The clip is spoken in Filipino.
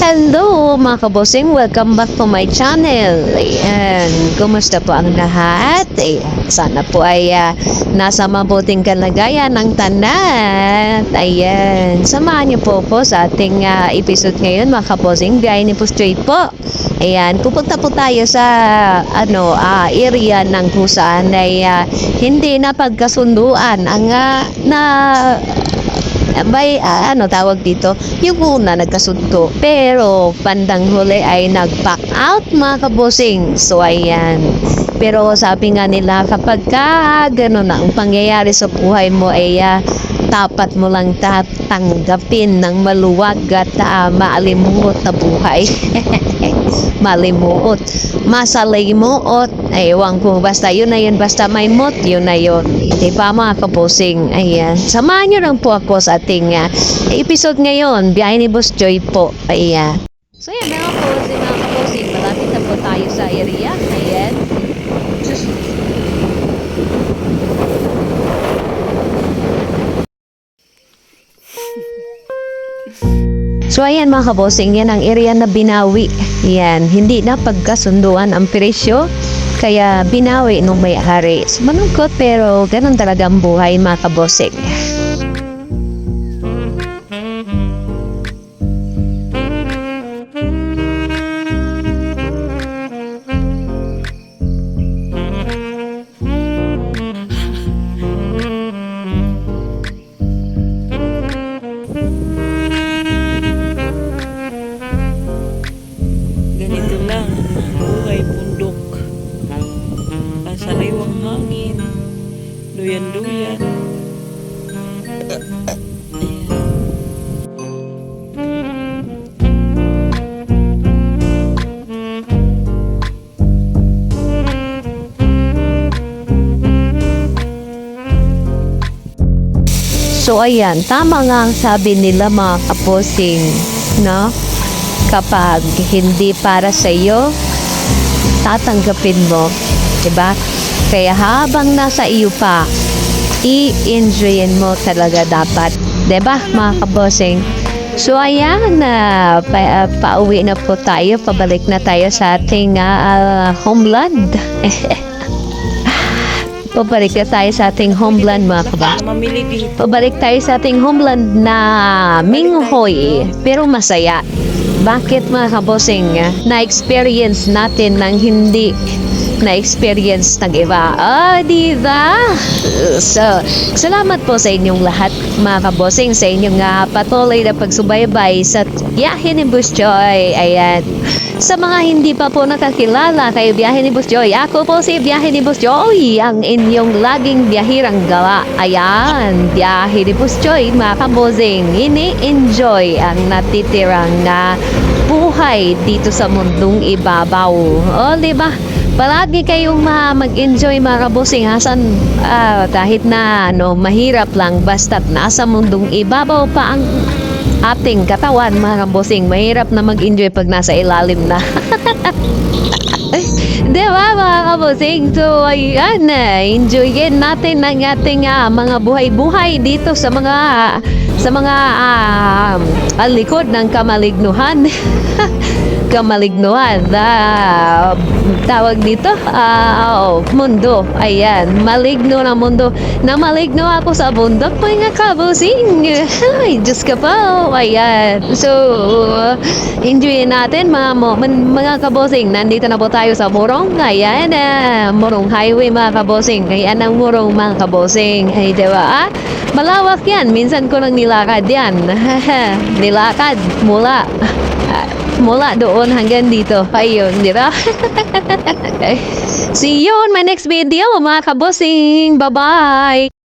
Hello mga kabosing, welcome back to my channel. Ayan, kumusta po ang lahat? Ayan, sana po ay ah, nasa mabuting kalagayan ng tanan. Ayan, samahan niyo po po sa ating ah, episode ngayon mga kabosing. Gaya ni po straight po. Ayan, pupunta po tayo sa ano ah, area ng kung saan ay ah, hindi na pagkasunduan ang ah, na ah, ano tawag dito? Yung una nagkasundo pero bandang huli ay nag-back out mga kabosing so ayan. Pero sabi nga nila kapag ka gano'n na ang pangyayari sa buhay mo ay ah, dapat mo lang tatanggapin ng maluwag at ah, maalimuot na buhay. Malimuot masalimuot ewan ko basta yun na yun basta may mot yun na yun. Di ba mga kabosing ayan. Samahan nyo lang po ako sa ating ah, episode ngayon. Biyahe ni Boss Joy po. Ayan. So yan mga kabosing mga kabosing malapit na po tayo sa area So ayan mga kabosing, yan ang area na binawi. Yan, hindi na pagkasunduan ang presyo. Kaya binawi nung may-ari. So, malungkot pero ganun talaga ang buhay mga kabosing. Duyan-duyan. So ayan, tama nga ang sabi nila mga kaposing, no? Kapag hindi para sa iyo, tatanggapin mo, 'di ba? Kaya habang nasa iyo pa, i-enjoyin mo talaga dapat, ba, mga kabosing? So ayan, na pa, uh, pauwi na po tayo, pabalik na tayo sa ating ah, ah, homeland. Pabalik na tayo sa ating homeland mga dito. Pabalik tayo sa ating homeland na Minghoy, pero masaya. Bakit mga kabosing? Na-experience natin ng hindi na-experience ng iba. Ah, di ba? So, salamat po sa inyong lahat, mga kabosing, sa inyong uh, patuloy na pagsubaybay sa biyahe ni Boss Joy. Ayan. Sa mga hindi pa po nakakilala kay Biyahe ni Boss Joy, ako po si Biyahe ni Boss Joy, ang inyong laging biyahirang gawa. Ayan, Biyahe ni Boss Joy, mga kabosing, ini-enjoy ang natitirang na buhay dito sa mundong ibabaw. O, di ba? Palagi kayong ma- mag-enjoy mga kabosing hasan ah, kahit na ano, mahirap lang basta't nasa mundong ibabaw pa ang ating katawan mga kabosing. Mahirap na mag-enjoy pag nasa ilalim na. Di ba mga kabosing? So ayan, enjoyin natin ang ating ah, mga buhay-buhay dito sa mga sa mga ah, alikod ng kamalignuhan. kamalignuhan na tawag dito? Ah oh, mundo. Ayan maligno na mundo. Na maligno ako sa bundok mga kabusing. Ay Diyos ka po ayan. So enjoy natin mga mga kabusing. Nandito na po tayo sa Murong. Ayan ah, Murong Highway mga kabusing. Ayan ang Murong mga kabusing. Ay diba ah malawak yan. Minsan ko lang nilakad yan. Nilakad mula ah, mula doon hanggang dito. Ayun, di ba? okay. See you on my next video, mga kabosing. Bye-bye!